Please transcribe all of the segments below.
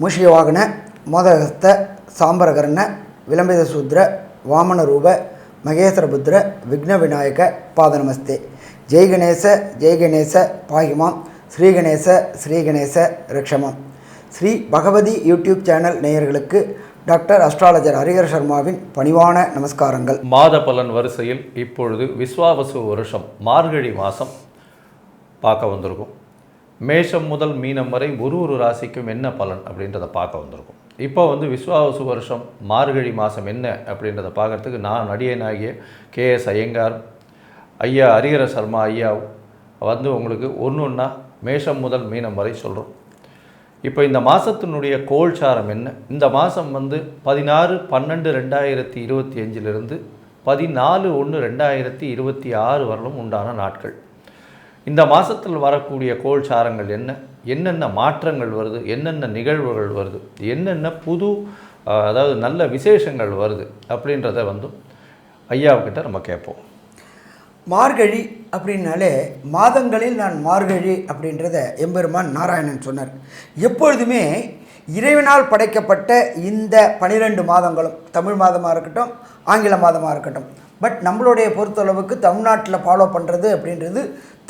மூஷிகவாகன மோதகஸ்த சாம்பரகர்ண விளம்பித சூத்ர வாமன ரூப மகேஸ்வரபுத்திர விக்ன விநாயக பாதநமஸ்தே ஜெய் கணேச ஜெய் கணேச பாகிமாம். ஸ்ரீ கணேச ஸ்ரீ ஸ்ரீ பகவதி யூடியூப் சேனல் நேயர்களுக்கு டாக்டர் அஸ்ட்ராலஜர் ஹரிகர் சர்மாவின் பணிவான நமஸ்காரங்கள். மாத பலன் வரிசையில் இப்பொழுது விஸ்வாவசு வருஷம் மார்கழி மாதம் பார்க்க வந்திருக்கும். மேஷம் முதல் மீனம் வரை ஒரு ஒரு ராசிக்கும் என்ன பலன் அப்படின்றத பார்க்க வந்திருக்கும். இப்போ வந்து விஸ்வாவசு வருஷம் மார்கழி மாதம் என்ன அப்படின்றத பார்க்கறதுக்கு நான் நடிகனாகிய கே எஸ் ஐயங்கார் ஐயா ஹரிஹர சர்மா ஐயா வந்து உங்களுக்கு ஒன்று ஒன்றா மேஷம் முதல் மீனம் வரை சொல்கிறோம் இப்போ இந்த மாதத்தினுடைய கோல்சாரம் என்ன? இந்த மாதம் வந்து பதினாறு பன்னெண்டு ரெண்டாயிரத்தி இருபத்தி அஞ்சிலிருந்து பதினாலு ஒன்று ரெண்டாயிரத்தி இருபத்தி ஆறு வரலும் உண்டான நாட்கள். இந்த மாதத்தில் வரக்கூடிய கோல்சாரங்கள் என்ன? என்னென்ன மாற்றங்கள் வருது? என்னென்ன நிகழ்வுகள் வருது? என்னென்ன புது அதாவது நல்ல விசேஷங்கள் வருது? அப்படின்றத வந்து ஐயாவுக்கிட்ட நம்ம கேட்போம். மார்கழி அப்படின்னாலே மாதங்களில் நான் மார்கழி அப்படின்றத எம்பெருமான் நாராயணன் சொன்னார். எப்பொழுதுமே இறைவனால் படைக்கப்பட்ட இந்த பனிரெண்டு மாதங்களும் தமிழ் மாதமாக இருக்கட்டும் ஆங்கில மாதமாக இருக்கட்டும் பட் நம்மளுடைய பொறுத்தளவுக்கு தமிழ்நாட்டில் ஃபாலோ பண்ணுறது அப்படின்றது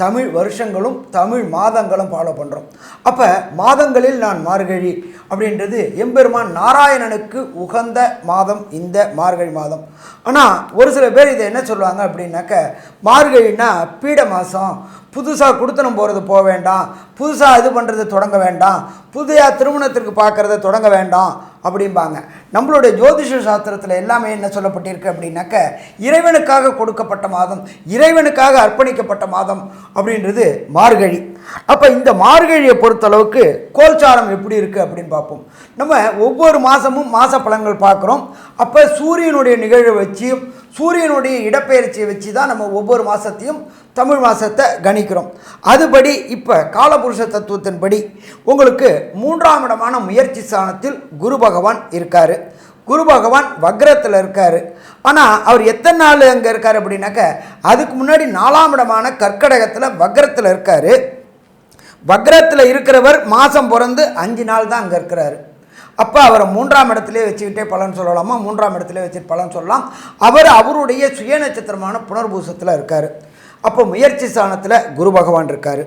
தமிழ் வருஷங்களும் தமிழ் மாதங்களும் ஃபாலோ பண்ணுறோம் அப்போ மாதங்களில் நான் மார்கழி அப்படின்றது எம்பெருமான் நாராயணனுக்கு உகந்த மாதம் இந்த மார்கழி மாதம். ஆனால் ஒரு சில பேர் இதை என்ன சொல்லுவாங்க அப்படின்னாக்க மார்கழின்னா பீட மாதம் புதுசாக குடுத்தனம் போகிறது போக வேண்டாம். புதுசாக இது பண்ணுறது தொடங்க வேண்டாம். புதிய திருமணத்திற்கு பார்க்குறத தொடங்க வேண்டாம். அப்படிம்பாங்க. நம்மளுடைய ஜோதிஷ சாஸ்திரத்தில் எல்லாமே என்ன சொல்லப்பட்டிருக்கு அப்படின்னாக்க இறைவனுக்காக கொடுக்கப்பட்ட மாதம் இறைவனுக்காக அர்ப்பணிக்கப்பட்ட மாதம் அப்படின்றது மார்கழி. அப்போ இந்த மார்கழியை பொறுத்தளவுக்கு கோல்சாரம் எப்படி இருக்குது அப்படின்னு பார்ப்போம். நம்ம ஒவ்வொரு மாதமும் மாத பலன்கள் பார்க்குறோம். அப்போ சூரியனுடைய நிகழ்வை வச்சு சூரியனுடைய இடப்பெயர்ச்சியை வச்சு தான் நம்ம ஒவ்வொரு மாதத்தையும் தமிழ் மாதத்தை கணிக்கிறோம். அதுபடி இப்போ காலபுருஷ தத்துவத்தின்படி உங்களுக்கு மூன்றாம் இடமான முயற்சி ஸ்தானத்தில் குரு பகவான் இருக்கார். குரு பகவான் வக்ரத்தில் இருக்கார். ஆனால் அவர் எத்தனை நாள் அங்கே இருக்கார் அப்படின்னாக்க அதுக்கு முன்னாடி நாலாம் இடமான கற்கடகத்தில் வக்ரத்தில் இருக்கார். வக்ரத்தில் இருக்கிறவர் மாதம் பிறந்து அஞ்சு நாள் தான் அங்கே இருக்கிறாரு. அப்போ அவரை மூன்றாம் இடத்துலேயே வச்சுக்கிட்டே பலன் சொல்லலாமா? மூன்றாம் இடத்துல வச்சுட்டு பலன் சொல்லலாம். அவர் அவருடைய சுய நட்சத்திரமான புனர்பூசத்தில் இருக்கார். அப்போ முயற்சி ஸ்தானத்தில் குரு பகவான் இருக்கார்.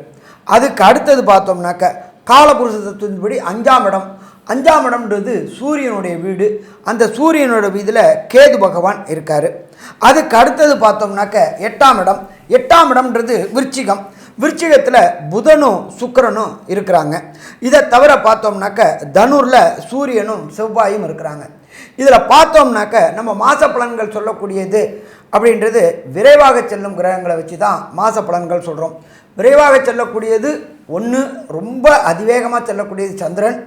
அதுக்கு அடுத்தது பார்த்தோம்னாக்க காலபுருஷ தத்துவத்தின்படி அஞ்சாம் இடம். அஞ்சாம் இடம்ன்றது சூரியனுடைய வீடு. அந்த சூரியனோட வீதியில் கேது பகவான் இருக்கார். அதுக்கு அடுத்தது பார்த்தோம்னாக்க எட்டாம் இடம். எட்டாம் இடம்ன்றது விருச்சிகம். விருச்சிகத்தில் புதனும் சுக்கரனும் இருக்கிறாங்க. இதை தவிர பார்த்தோம்னாக்க தனுரில் சூரியனும் செவ்வாயும் இருக்கிறாங்க. இதில் பார்த்தோம்னாக்க நம்ம மாத பலன்கள் சொல்லக்கூடியது அப்படின்றது விரைவாக செல்லும் கிரகங்களை வச்சு தான் மாத பலன்கள் சொல்கிறோம் விரைவாக செல்லக்கூடியது ஒன்று ரொம்ப அதிவேகமாக செல்லக்கூடியது சந்திரன்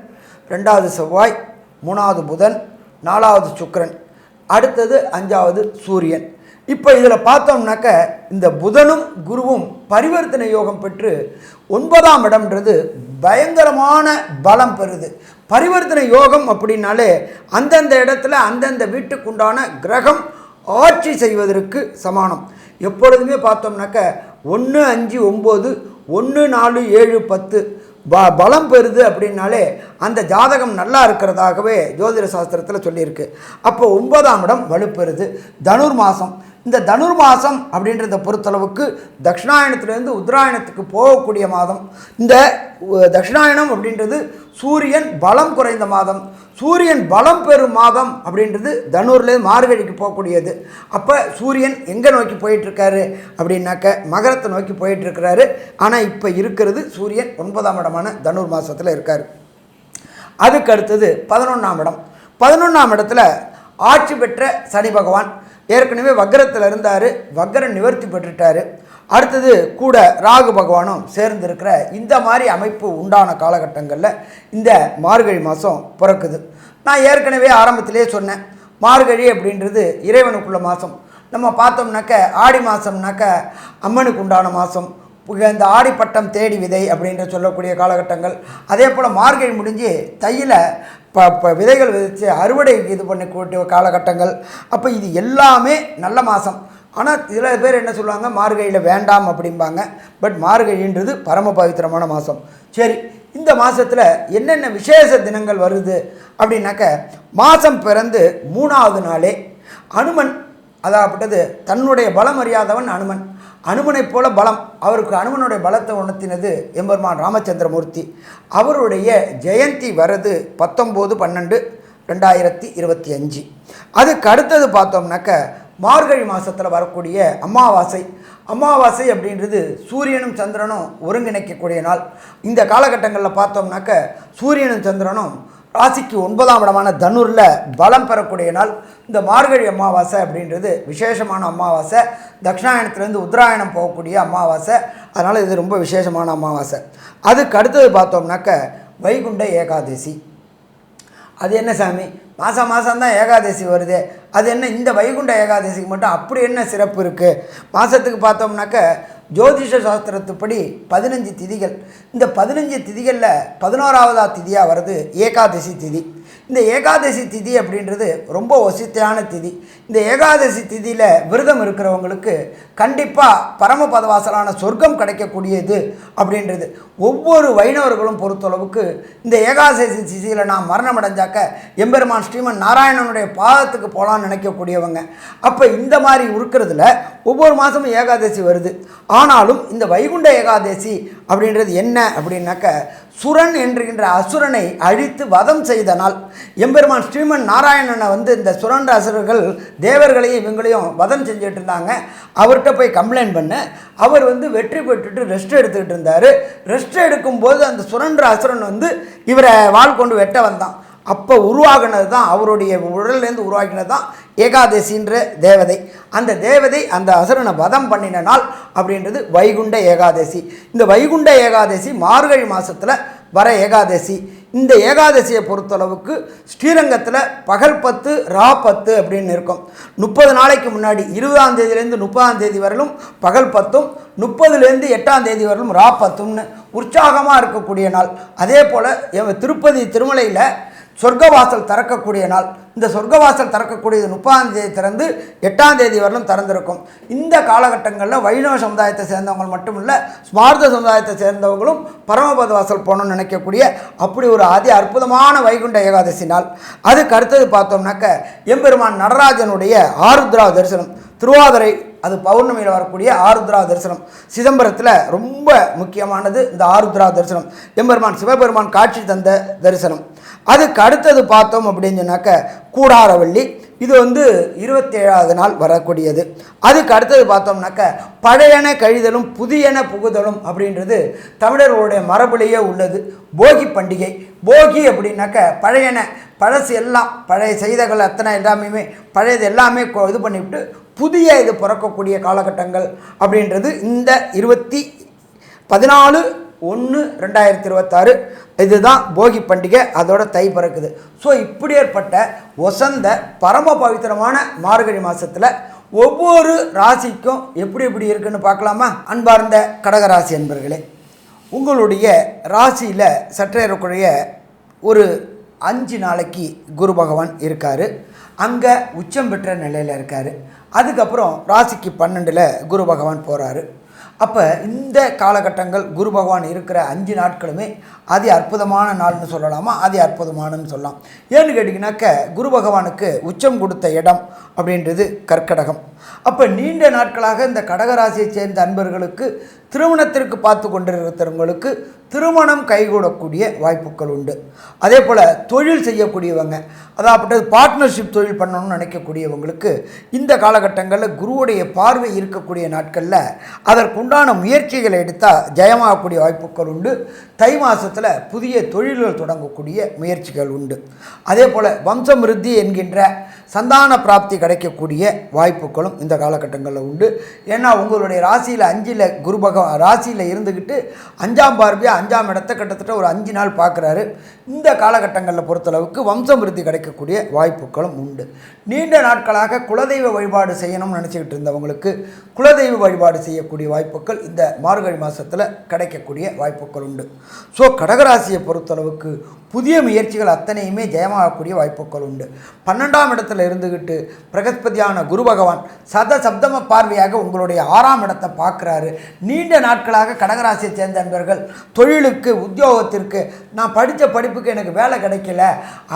ரெண்டாவது செவ்வாய் மூணாவது புதன் நாலாவது சுக்கரன் அடுத்தது அஞ்சாவது சூரியன். இப்போ இதில் பார்த்தோம்னாக்க இந்த புதனும் குருவும் பரிவர்த்தனை யோகம் பெற்று ஒன்பதாம் இடம்ன்றது பயங்கரமான பலம் பெறுது. பரிவர்த்தனை யோகம் அப்படின்னாலே அந்தந்த இடத்துல அந்தந்த வீட்டுக்குண்டான கிரகம் ஆட்சி செய்வதற்கு சமானம். எப்பொழுதுமே பார்த்தோம்னாக்க ஒன்று அஞ்சு ஒம்பது ஒன்று நாலு ஏழு பத்து ப பலம் பெறுது அப்படின்னாலே அந்த ஜாதகம் நல்லா இருக்கிறதாகவே ஜோதிட சாஸ்திரத்தில் சொல்லியிருக்கு. அப்போ ஒன்பதாம் இடம் வலுப்பெறுது. தனுர் மாதம் இந்த தனுர் மாதம் அப்படின்றத பொறுத்தளவுக்கு தட்சிணாயனத்துலேருந்து உத்தராயணத்துக்கு போகக்கூடிய மாதம். இந்த தட்சிணாயணம் அப்படின்றது சூரியன் பலம் குறைந்த மாதம். சூரியன் பலம் பெறும் மாதம் அப்படின்றது தனுர்லேருந்து மார்கழிக்கு போகக்கூடியது. அப்போ சூரியன் எங்கே நோக்கி போயிட்டுருக்காரு அப்படின்னாக்க மகரத்தை நோக்கி போயிட்டுருக்கிறாரு. ஆனால் இப்போ இருக்கிறது சூரியன் ஒன்பதாம் இடமான தனுர் மாதத்தில் இருக்கார். அதுக்கு அடுத்தது பதினொன்றாம் இடம். பதினொன்றாம் இடத்துல ஆட்சி பெற்ற சனி பகவான் ஏற்கனவே வக்கரத்தில் இருந்தார் வக்கரம் நிவர்த்தி பெற்றுட்டார். அடுத்தது கூட ராகு பகவானும் சேர்ந்திருக்கிற இந்த மாதிரி அமைப்பு உண்டான காலகட்டங்களில் இந்த மார்கழி மாதம் பிறக்குது. நான் ஏற்கனவே ஆரம்பத்திலே சொன்னேன் மார்கழி அப்படின்றது இறைவனுக்குள்ள மாதம் நம்ம பார்த்தோம்னாக்க ஆடி மாதம்னாக்க அம்மனுக்கு உண்டான மாதம் இந்த ஆடிப்பட்டம் தேடி விதை அப்படின்ற சொல்லக்கூடிய காலகட்டங்கள். அதே போல் மார்கழி முடிஞ்சு தையில் ப ப விதைகள் விதைச்சு அறுவடை இது பண்ணக்கூடிய காலகட்டங்கள். அப்போ இது எல்லாமே நல்ல மாதம் ஆனால் சில பேர் என்ன சொல்லுவாங்க? மார்கழியில் வேண்டாம் அப்படிம்பாங்க. பட் மார்கழின்றது பரம பவித்திரமான மாதம் சரி இந்த மாதத்தில் என்னென்ன விசேஷ தினங்கள் வருது அப்படின்னாக்க மாதம் பிறந்து மூணாவது நாளே அனுமன் அதாகப்பட்டது தன்னுடைய பலம் அறியாதவன் அனுமன். அனுமனைப் போல பலம். அவருக்கு அனுமனுடைய பலத்தை உணர்த்தினது எம்பெருமான் ராமச்சந்திரமூர்த்தி. அவருடைய ஜெயந்தி வரது பத்தொம்போது பன்னெண்டு ரெண்டாயிரத்தி இருபத்தி அஞ்சு. அதுக்கு அடுத்தது பார்த்தோம்னாக்க மார்கழி மாதத்தில் வரக்கூடிய அமாவாசை. அமாவாசை அப்படின்றது சூரியனும் சந்திரனும் ஒருங்கிணைக்கக்கூடிய நாள். இந்த காலகட்டங்களில் பார்த்தோம்னாக்க சூரியனும் சந்திரனும் ராசிக்கு ஒன்பதாம் இடமான தனுரில் பலம் பெறக்கூடிய நாள் இந்த மார்கழி அமாவாசை அப்படின்றது விசேஷமான அமாவாசை. தக்ஷாயணத்துலேருந்து உத்தராயணம் போகக்கூடிய அமாவாசை. அதனால் இது ரொம்ப விசேஷமான அமாவாசை. அதுக்கு அடுத்தது பார்த்தோம்னாக்க வைகுண்ட ஏகாதசி. அது என்ன சாமி? மாதம் மாதம் தான் ஏகாதசி வருது. அது என்ன இந்த வைகுண்ட ஏகாதசிக்கு மட்டும் அப்படி என்ன சிறப்பு இருக்குது மாதத்துக்கு பார்த்தோம்னாக்க ஜோதிஷ சாஸ்திரத்துப்படி பதினஞ்சு திதிகள். இந்த பதினஞ்சு திதிகளில் பதினோராவதா திதியாக வருது ஏகாதசி திதி. இந்த ஏகாதசி திதி அப்படின்றது ரொம்ப வசித்தியான திதி. இந்த ஏகாதசி திதியில் விரதம் இருக்கிறவங்களுக்கு கண்டிப்பாக பரமபதவாசலான சொர்க்கம் கிடைக்கக்கூடியது அப்படின்றது. ஒவ்வொரு வைணவர்களும் பொறுத்தளவுக்கு இந்த ஏகாதசி திதியில் நான் மரணம் அடைஞ்சாக்க எம்பெருமான் ஸ்ரீமன் நாராயணனுடைய பாதத்துக்கு போகலான்னு நினைக்கக்கூடியவங்க. அப்போ இந்த மாதிரி இருக்கிறதுல ஒவ்வொரு மாதமும் ஏகாதசி வருது. ஆனாலும் இந்த வைகுண்ட ஏகாதசி அப்படின்றது என்ன அப்படின்னாக்க சுரன் என்கின்ற அசுரனை அழித்து வதம் செய்த நாள். எம்பெருமான் ஸ்ரீமன் நாராயணனை வந்து இந்த சுரண்ட அசுரர்கள் தேவர்களையும் இவங்களையும் வதம் செஞ்சுட்டு இருந்தாங்க. அவர்கிட்ட போய் கம்ப்ளைண்ட் பண்ண. அவர் வந்து வெற்றி பெற்றுட்டு ரெஸ்ட் எடுத்துக்கிட்டு இருந்தார். ரெஸ்ட் எடுக்கும்போது அந்த சுரண்ட அசுரன் வந்து இவரை வாள் கொண்டு வெட்ட வந்தான். அப்போ உருவாகினது தான் அவருடைய உடல்லேருந்து உருவாக்கினது தான் ஏகாதசின்ற தேவதை. அந்த தேவதை அந்த அசுரனை வதம் பண்ணின நாள் அப்படின்றது வைகுண்ட ஏகாதசி. இந்த வைகுண்ட ஏகாதசி மார்கழி மாதத்தில் வர ஏகாதசி. இந்த ஏகாதசியை பொறுத்தளவுக்கு ஸ்ரீரங்கத்தில் பகல் பத்து ரா பத்து அப்படின்னு இருக்கும். முப்பது நாளைக்கு முன்னாடி இருபதாம் தேதியிலேருந்து முப்பதாம் தேதி வரலும் பகல் பத்தும் முப்பதுலேருந்து எட்டாம் தேதி வரலும் ரா பத்தும்னு உற்சாகமாக இருக்கக்கூடிய நாள். அதே போல் திருப்பதி திருமலையில் சொர்க்கவாசல் திறக்கக்கூடிய நாள். இந்த சொர்க்கவாசல் திறக்கக்கூடியது முப்பதாம் தேதி திறந்து எட்டாம் தேதி வரலும் திறந்திருக்கும். இந்த காலகட்டங்களில் வைணவ சமுதாயத்தை சேர்ந்தவங்க மட்டும் இல்லை ஸ்மார்த்த சமுதாயத்தை சேர்ந்தவங்களும் பரமபத வாசல் போகணும்னு நினைக்கக்கூடிய அப்படி ஒரு அதி அற்புதமான வைகுண்ட ஏகாதசி நாள். அதுக்கு அடுத்தது பார்த்தோம்னாக்க எம்பெருமான் நடராஜனுடைய ஆருத்ரா தரிசனம். திருவாதிரை அது பௌர்ணமியில் வரக்கூடிய ஆருத்ரா தரிசனம். சிதம்பரத்தில் ரொம்ப முக்கியமானது இந்த ஆருத்ரா தரிசனம். எம்பெருமான் சிவபெருமான் காட்சி தந்த தரிசனம். அதுக்கு அடுத்தது பார்த்தோம் அப்படின்னு சொன்னாக்க கூடாரவள்ளி. இது வந்து இருபத்தேழாவது நாள் வரக்கூடியது. அதுக்கு அடுத்தது பார்த்தோம்னாக்க பழையன கழிதலும் புதியன புகுதலும் அப்படின்றது தமிழர்களுடைய மரபுலேயே உள்ளது. போகி பண்டிகை. போகி அப்படின்னாக்க பழையன பழசு எல்லாம் பழைய செய்திகள் அத்தனை எல்லாமே பழையது எல்லாமே இது பண்ணிவிட்டு புதிய இது பிறக்கக்கூடிய காலகட்டங்கள் அப்படின்றது இந்த இருபத்தி பதினாலு ஒன்று ரெண்டாயிரத்தி இருபத்தாறு. இதுதான் போகி பண்டிகை அதோட தை பிறக்குது. ஸோ இப்படி ஏற்பட்ட ஒசந்த பரம பவித்திரமான மார்கழி மாதத்தில் ஒவ்வொரு ராசிக்கும் எப்படி எப்படி இருக்குன்னு பார்க்கலாமா? அன்பார்ந்த கடகராசி என்பர்களே உங்களுடைய ராசியில் சற்றேறக்குறைய ஒரு அஞ்சு நாளைக்கு குரு பகவான் இருக்கார். அங்கே உச்சம் பெற்ற நிலையில் இருக்கார். அதுக்கப்புறம் ராசிக்கு பன்னெண்டில் குரு பகவான் போகிறாரு அப்போ இந்த காலகட்டங்கள் குரு பகவான் இருக்கிற அஞ்சு நாட்களுமே அதி அற்புதமான நாள்னு சொல்லலாமா? அதி அற்புதமானன்னு சொல்லலாம். ஏன்னு கேட்டிங்கனாக்க குரு பகவானுக்கு உச்சம் கொடுத்த இடம் அப்படின்றது கற்கடகம் அப்போ நீண்ட நாட்களாக இந்த கடகராசியை சேர்ந்த அன்பர்களுக்கு திருமணத்திற்கு பார்த்து கொண்டிருக்கிறவங்களுக்கு திருமணம் கைகூடக்கூடிய வாய்ப்புகள் உண்டு. அதே போல் தொழில் செய்யக்கூடியவங்க அதாவது பார்ட்னர்ஷிப் தொழில் பண்ணணும்னு நினைக்கக்கூடியவங்களுக்கு இந்த காலகட்டங்களில் குருவுடைய பார்வை இருக்கக்கூடிய நாட்களில் அதற்குண்டான முயற்சிகளை எடுத்தால் ஜெயமாகக்கூடிய வாய்ப்புகள் உண்டு. தை மாதத்தில் புதிய தொழில்கள் தொடங்கக்கூடிய முயற்சிகள் உண்டு. அதே போல் வம்சமிருத்தி என்கின்ற சந்தான பிராப்தி கிடைக்கக்கூடிய வாய்ப்புகளும் இந்த காலகட்டங்களில் உண்டு. ஏன்னா உங்களுடைய ராசியில் அஞ்சில் குரு பகவான் ராசியில் இருந்துக்கிட்டு அஞ்சாம் பார்வையாக அஞ்சாம் இடத்த கிட்டத்தட்ட ஒரு அஞ்சு நாள் பார்க்குறாரு இந்த காலகட்டங்களில் பொறுத்தளவுக்கு வம்சமிருத்தி கிடைக்கக்கூடிய வாய்ப்புகளும் உண்டு. நீண்ட நாட்களாக குலதெய்வ வழிபாடு செய்யணும்னு நினச்சிக்கிட்டு இருந்தவங்களுக்கு குலதெய்வ வழிபாடு செய்யக்கூடிய வாய்ப்புகள் இந்த மார்கழி மாதத்தில் கிடைக்கக்கூடிய வாய்ப்புகள் உண்டு. ஸோ கடகராசியை பொறுத்தளவுக்கு புதிய முயற்சிகள் அத்தனையுமே ஜெயமாகக்கூடிய வாய்ப்புகள் உண்டு. பன்னெண்டாம் இடத்துல இடத்துல இருந்துக்கிட்டு பிரகஸ்பதியான குரு பகவான் சத சப்தம பார்வையாக உங்களுடைய ஆறாம் இடத்தை பார்க்குறாரு. நீண்ட நாட்களாக கடகராசியை சேர்ந்த நண்பர்கள் தொழிலுக்கு உத்தியோகத்திற்கு நான் படித்த படிப்புக்கு எனக்கு வேலை கிடைக்கல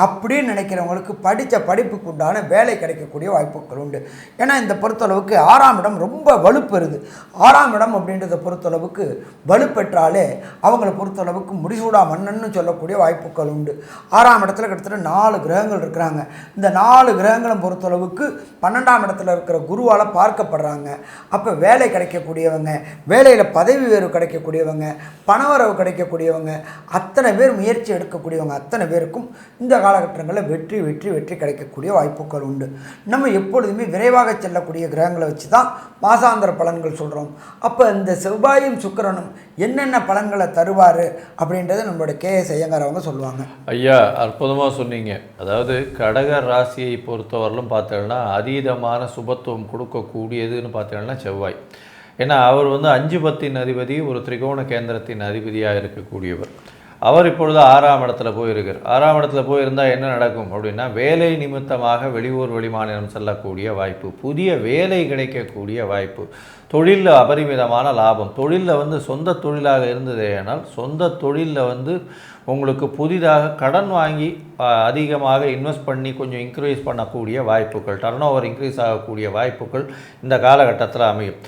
அப்படின்னு நினைக்கிறவங்களுக்கு படித்த படிப்புக்கு உண்டான வேலை கிடைக்கக்கூடிய வாய்ப்புகள் உண்டு. ஏன்னா இந்த பொறுத்தளவுக்கு ஆறாம் இடம் ரொம்ப வலுப்பெறுது ஆறாம் இடம் அப்படின்றத பொறுத்தளவுக்கு வலுப்பெற்றாலே அவங்கள பொறுத்தளவுக்கு முடிசூடா மன்னன்னு சொல்லக்கூடிய வாய்ப்புகள் உண்டு. ஆறாம் இடத்துல கிட்டத்தட்ட நாலு கிரகங்கள் இருக்கிறாங்க. இந்த நாலு கிரகங்களும் பொறுத்தளவுக்கு பன்னெண்டாம் இடத்துல இருக்கிற குருவால் பார்க்கப்படுறாங்க. அப்போ வேலை கிடைக்கக்கூடியவங்க வேலையில் பதவி உயர்வு கிடைக்கக்கூடியவங்க பணவரவு கிடைக்கக்கூடியவங்க அத்தனை பேர் முயற்சி எடுக்கக்கூடியவங்க அத்தனை பேருக்கும் இந்த காலகட்டங்களில் வெற்றி வெற்றி வெற்றி கிடைக்கக்கூடிய வாய்ப்புகள் உண்டு. நம்ம எப்பொழுதுமே விரைவாக செல்லக்கூடிய கிரகங்களை வச்சு தான் மாசாந்திர பலன்கள் சொல்கிறோம் அப்போ இந்த செவ்வாயும் சுக்கிரனும் என்னென்ன பலன்களை தருவார் அப்படின்றத நம்மளோட கேஎஸ் ஐயங்கார் அவங்க சொல்லுவாங்க. ஐயா அற்புதமாக சொன்னீங்க. அதாவது கடக ராசியை பொறுத்தவரையிலும் பார்த்தீங்கன்னா அதீதமான சுபத்துவம் கொடுக்கக்கூடியதுன்னு பார்த்தீங்கன்னா செவ்வாய். ஏன்னா அவர் வந்து அஞ்சு பத்தின் அதிபதி ஒரு திரிகோண கேந்திரத்தின் அதிபதியாக இருக்கக்கூடியவர். அவர் இப்பொழுது ஆறாம் இடத்துல போயிருக்கார். ஆறாம் இடத்துல போயிருந்தால் என்ன நடக்கும் அப்படின்னா வேலை நிமித்தமாக வெளியூர் வெளிமாநிலம் செல்லக்கூடிய வாய்ப்பு புதிய வேலை கிடைக்கக்கூடிய வாய்ப்பு தொழிலில் அபரிமிதமான லாபம். தொழிலில் வந்து சொந்த தொழிலாக இருந்ததே ஆனால் சொந்த தொழிலில் வந்து உங்களுக்கு புதிதாக கடன் வாங்கி அதிகமாக இன்வெஸ்ட் பண்ணி கொஞ்சம் இன்க்ரீஸ் பண்ணக்கூடிய வாய்ப்புகள் டர்ன் ஓவர் இன்க்ரீஸ் ஆகக்கூடிய வாய்ப்புகள் இந்த காலகட்டத்தில் அமையும்.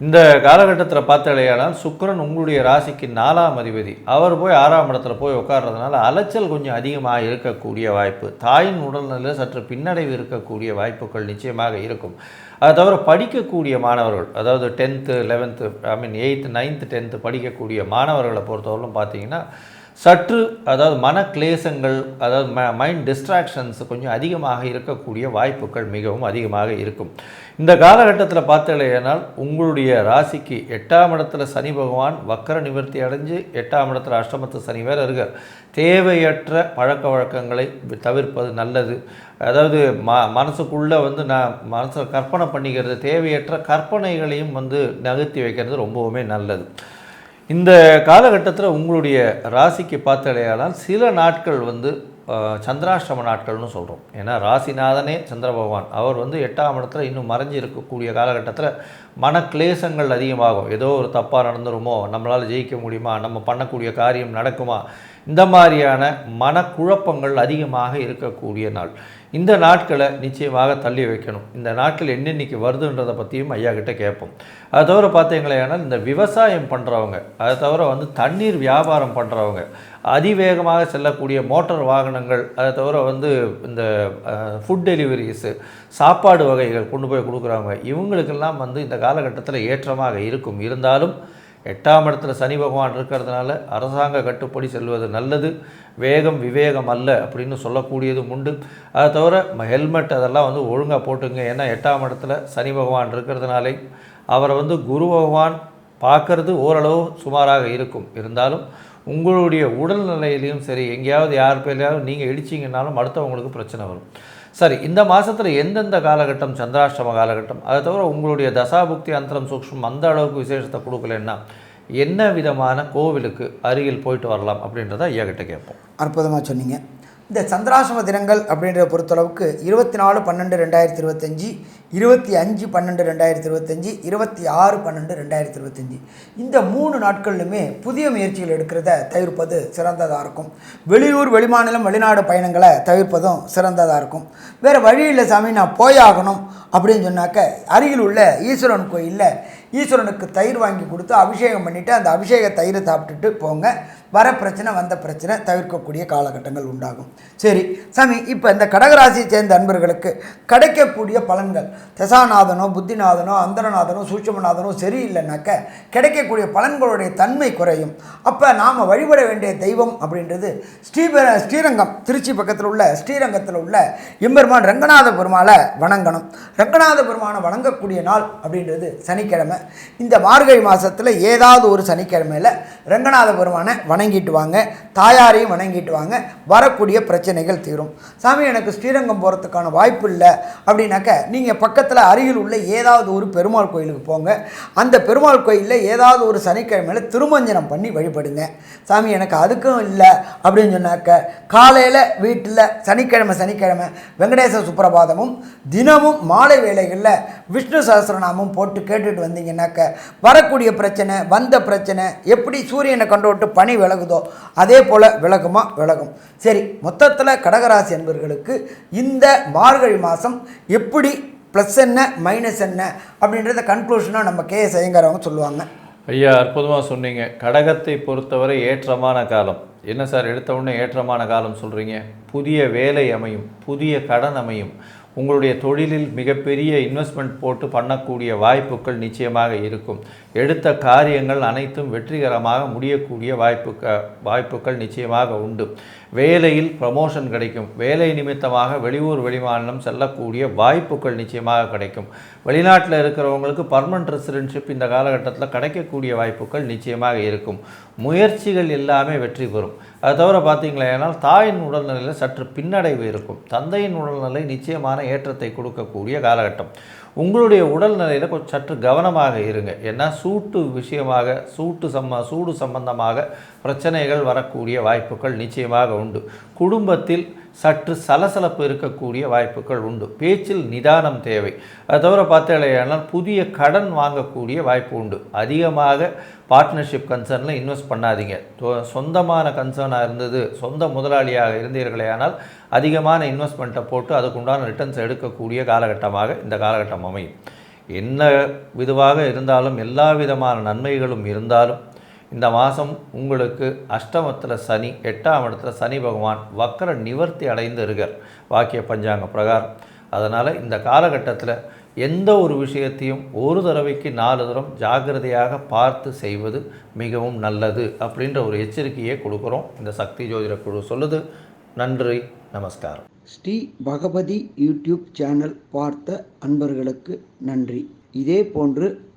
இந்த காலகட்டத்தில் பார்த்தாலேயானால் சுக்கிரன் உங்களுடைய ராசிக்கு நாலாம் அதிபதி. அவர் போய் ஆறாம் இடத்துல போய் உட்கார்றதுனால அலைச்சல் கொஞ்சம் அதிகமாக இருக்கக்கூடிய வாய்ப்பு. தாயின் உடல்நிலையில் சற்று பின்னடைவு இருக்கக்கூடிய வாய்ப்புகள் நிச்சயமாக இருக்கும். அதை தவிர படிக்கக்கூடிய மாணவர்கள் அதாவது tenth eleventh I mean eighth ninth tenth படிக்கக்கூடிய மாணவர்களை பொறுத்தவரையிலும் பார்த்தீங்கன்னா சற்று அதாவது மன கிளேசங்கள் அதாவது ம மைண்ட் டிஸ்ட்ராக்ஷன்ஸ் கொஞ்சம் அதிகமாக இருக்கக்கூடிய வாய்ப்புகள் மிகவும் அதிகமாக இருக்கும். இந்த காலகட்டத்தில் பார்த்தீங்கன்னா உங்களுடைய ராசிக்கு எட்டாம் இடத்துல சனி பகவான் வக்கர நிவர்த்தி அடைஞ்சு எட்டாம் இடத்துல அஷ்டமத்து சனி வேறு இருக்கார். தேவையற்ற பழக்க வழக்கங்களை தவிர்ப்பது நல்லது. அதாவது ம மனசுக்குள்ளே வந்து நான் மனசில் கற்பனை பண்ணிக்கிறது தேவையற்ற கற்பனைகளையும் வந்து நகர்த்தி வைக்கிறது ரொம்பவுமே நல்லது. இந்த காலகட்டத்தில் உங்களுடைய ராசிக்கு பார்த்தடையானால் சில நாட்கள் வந்து சந்திராஷ்டம நாட்கள்னு சொல்கிறோம் ஏன்னா ராசிநாதனே சந்திர பகவான். அவர் வந்து எட்டாம் இடத்துல இன்னும் மறைஞ்சு இருக்கக்கூடிய காலகட்டத்தில் மனக்லேசங்கள் அதிகமாகும். ஏதோ ஒரு தப்பாக நடந்துருமோ நம்மளால் ஜெயிக்க முடியுமா நம்ம பண்ணக்கூடிய காரியம் நடக்குமா இந்த மாதிரியான மனக்குழப்பங்கள் அதிகமாக இருக்கக்கூடிய நாள். இந்த நாட்களை நிச்சயமாக தள்ளி வைக்கணும். இந்த நாட்கள் என்னென்னைக்கு வருதுன்றதை பற்றியும் ஐயா கிட்டே கேட்போம். அது தவிர பார்த்தீங்களேனால் இந்த விவசாயம் பண்ணுறவங்க அதை தவிர வந்து தண்ணீர் வியாபாரம் பண்ணுறவங்க அதிவேகமாக செல்லக்கூடிய மோட்டார் வாகனங்கள் அதை தவிர வந்து இந்த ஃபுட் டெலிவரிஸு சாப்பாடு வகைகள் கொண்டு போய் கொடுக்குறவங்க இவங்களுக்கெல்லாம் வந்து இந்த காலகட்டத்தில் ஏற்றமாக இருக்கும். இருந்தாலும் எட்டாம் இடத்துல சனி பகவான் இருக்கிறதுனால அரசாங்க கட்டுப்படி செல்வது நல்லது. வேகம் விவேகம் அல்ல அப்படின்னு சொல்லக்கூடியதும் உண்டு. அதை தவிர ஹெல்மெட் அதெல்லாம் வந்து ஒழுங்காக போட்டுங்க. ஏன்னா எட்டாம் இடத்துல சனி பகவான் இருக்கிறதுனாலே அவரை வந்து குரு பகவான் பார்க்கறது ஓரளவு சுமாராக இருக்கும். இருந்தாலும் உங்களுடைய உடல்நிலையிலையும் சரி எங்கேயாவது யார் பேர்லையாவது நீங்கள் இடிச்சிங்கனாலும் அடுத்தவங்களுக்கு பிரச்சனை வரும். சரி இந்த மாதத்தில் எந்தெந்த காலகட்டம் சந்திராஷ்டம காலகட்டம் அதை தவிர உங்களுடைய தசாபுக்தி அந்தரம் சூக்ஷம் அந்த அளவுக்கு விசேஷத்தை கொடுக்கலன்னா என்ன விதமான கோவிலுக்கு அருகில் போயிட்டு வரலாம் அப்படின்றத ஐயா கிட்ட கேட்போம். அற்புதமாக சொன்னீங்க. இந்த சந்திராசிரம தினங்கள் அப்படின்றத பொறுத்தளவுக்கு இருபத்தி நாலு பன்னெண்டு ரெண்டாயிரத்தி இருபத்தஞ்சி இருபத்தி அஞ்சு பன்னெண்டு ரெண்டாயிரத்தி இருபத்தஞ்சி இருபத்தி ஆறு பன்னெண்டு ரெண்டாயிரத்தி இருபத்தஞ்சி. இந்த மூணு நாட்களிலுமே புதிய முயற்சிகள் எடுக்கிறத தவிர்ப்பது சிறந்ததாக இருக்கும். வெளியூர் வெளிமாநிலம் வெளிநாடு பயணங்களை தவிர்ப்பதும் சிறந்ததாக இருக்கும். வேறு வழி இல்லை சாமி நான் போயாகணும் அப்படின்னு சொன்னாக்க அருகில் உள்ள ஈஸ்வரன் கோயிலில் ஈஸ்வரனுக்கு தயிர் வாங்கி கொடுத்து அபிஷேகம் பண்ணிவிட்டு அந்த அபிஷேக தயிரை சாப்பிட்டுட்டு போங்க. வர பிரச்சனை வந்த பிரச்சனை தவிர்க்கக்கூடிய காலகட்டங்கள் உண்டாகும். சரி சாமி இப்போ இந்த கடகராசியை சேர்ந்த அன்பர்களுக்கு கிடைக்கக்கூடிய பலன்கள். தசாநாதனோ புத்திநாதனோ அந்தரநாதனோ சூட்சமநாதனோ சரியில்லைனாக்க கிடைக்கக்கூடிய பலன்களுடைய தன்மை குறையும். அப்போ நாம் வழிபட வேண்டிய தெய்வம் அப்படின்றது ஸ்ரீப ஸ்ரீரங்கம். திருச்சி பக்கத்தில் உள்ள ஸ்ரீரங்கத்தில் உள்ள எம்பெருமான் ரங்கநாத பெருமாளை வணங்கணும். ரங்கநாத பெருமானை வணங்கக்கூடிய நாள் அப்படின்றது சனிக்கிழமை. இந்த மார்கழி மாதத்தில் ஏதாவது ஒரு சனிக்கிழமையில் ரங்கநாத பெருமானை வணங்கிட்டு வாங்க தாயாரையும் வணங்கிட்டு வாங்க வரக்கூடிய பிரச்சனைகள் தீரும். சாமி எனக்கு ஸ்ரீரங்கம் போகிறதுக்கான வாய்ப்பு இல்லை. அப்படின்னாக்க நீங்கள் பக்கத்தில் அருகில் உள்ள ஏதாவது ஒரு பெருமாள் கோயிலுக்கு போங்க. அந்த பெருமாள் கோயிலில் ஏதாவது ஒரு சனிக்கிழமையில் திருமஞ்சனம் பண்ணி வழிபடுங்க. சாமி எனக்கு அதுக்கும் இல்லை. அப்படின்னு சொன்னாக்க காலையில் வீட்டில் சனிக்கிழமை சனிக்கிழமை வெங்கடேச சுப்பிரபாதமும் தினமும் மாலை வேளைகளில் விஷ்ணு சஹஸ்ரநாமம் போட்டு கேட்டுட்டு வந்தீங்கன்னாக்க வரக்கூடிய பிரச்சனை வந்த பிரச்சனை எப்படி சூரியனை கொண்டு விட்டு பனி விலகுதோ அதே போல் விலகுமா விலகும். சரி மொத்தத்தில் கடகராசி என்பவர்களுக்கு இந்த மார்கழி மாதம் எப்படி ப்ளஸ் என்ன மைனஸ் என்ன அப்படின்றத கன்க்ளூஷனாக நம்ம கே எஸ் ஐயங்காரவங்க சொல்லுவாங்க. ஐயா அற்புதமாக சொன்னீங்க. கடகத்தை பொறுத்தவரை ஏற்றமான காலம். என்ன சார் எடுத்த உடனே ஏற்றமான காலம் சொல்கிறீங்க புதிய வேலை அமையும் புதிய கடன் அமையும். உங்களுடைய தொழிலில் மிகப்பெரிய இன்வெஸ்ட்மெண்ட் போட்டு பண்ணக்கூடிய வாய்ப்புகள் நிச்சயமாக இருக்கும். எடுத்த காரியங்கள் அனைத்தும் வெற்றிகரமாக முடியக்கூடிய வாய்ப்புக்க வாய்ப்புகள் நிச்சயமாக உண்டு. வேலையில் ப்ரமோஷன் கிடைக்கும். வேலை நிமித்தமாக வெளியூர் வெளிமாநிலம் செல்லக்கூடிய வாய்ப்புகள் நிச்சயமாக கிடைக்கும். வெளிநாட்டில் இருக்கிறவங்களுக்கு பர்மனன்ட் ரெசிடென்ஷிப் இந்த காலகட்டத்தில் கிடைக்கக்கூடிய வாய்ப்புகள் நிச்சயமாக இருக்கும். முயற்சிகள் எல்லாமே வெற்றி பெறும். அது தவிர பார்த்தீங்களா தாயின் உடல்நிலையில் சற்று பின்னடைவு இருக்கும். தந்தையின் உடல்நிலை நிச்சயமான ஏற்றத்தை கொடுக்கக்கூடிய காலகட்டம். உங்களுடைய உடல்நிலையில் கொஞ்சம் சற்று கவனமாக இருங்க. ஏன்னா சூட்டு விஷயமாக சூட்டு சம்ம சூடு சம்பந்தமாக பிரச்சனைகள் வரக்கூடிய வாய்ப்புகள் நிச்சயமாக உண்டு. குடும்பத்தில் சற்று சலசலப்பு இருக்கக்கூடிய வாய்ப்புகள் உண்டு. பேச்சில் நிதானம் தேவை. அது தவிர பார்த்தாலேயானால் புதிய கடன் வாங்கக்கூடிய வாய்ப்பு உண்டு. அதிகமாக பார்ட்னர்ஷிப் கன்சர்னில் இன்வெஸ்ட் பண்ணாதீங்க. சொந்தமான கன்சர்னாக இருந்தது சொந்த முதலாளியாக இருந்தீர்களே ஆனால் அதிகமான இன்வெஸ்ட்மெண்ட்டை போட்டு அதுக்குண்டான ரிட்டர்ன்ஸ் எடுக்கக்கூடிய காலகட்டமாக இந்த காலகட்டம் அமையும். என்ன விதுவாக இருந்தாலும் எல்லா விதமான நன்மைகளும் இருந்தாலும் இந்த மாதம் உங்களுக்கு அஷ்டமத்தில் சனி எட்டாம் இடத்துல சனி பகவான் வக்கர நிவர்த்தி அடைந்து இருக்கார். வாக்கிய பஞ்சாங்க பிரகாரம். அதனால் இந்த காலகட்டத்தில் எந்த ஒரு விஷயத்தையும் ஒரு தடவைக்கு நாலு தரம் ஜாக்கிரதையாக பார்த்து செய்வது மிகவும் நல்லது அப்படின்ற ஒரு எச்சரிக்கையை கொடுக்குறோம். இந்த சக்தி ஜோதிட குழு சொல்லுது. நன்றி நமஸ்காரம். ஸ்ரீ பகவதி யூடியூப் சேனல் பார்த்த அன்பர்களுக்கு நன்றி. இதே போன்று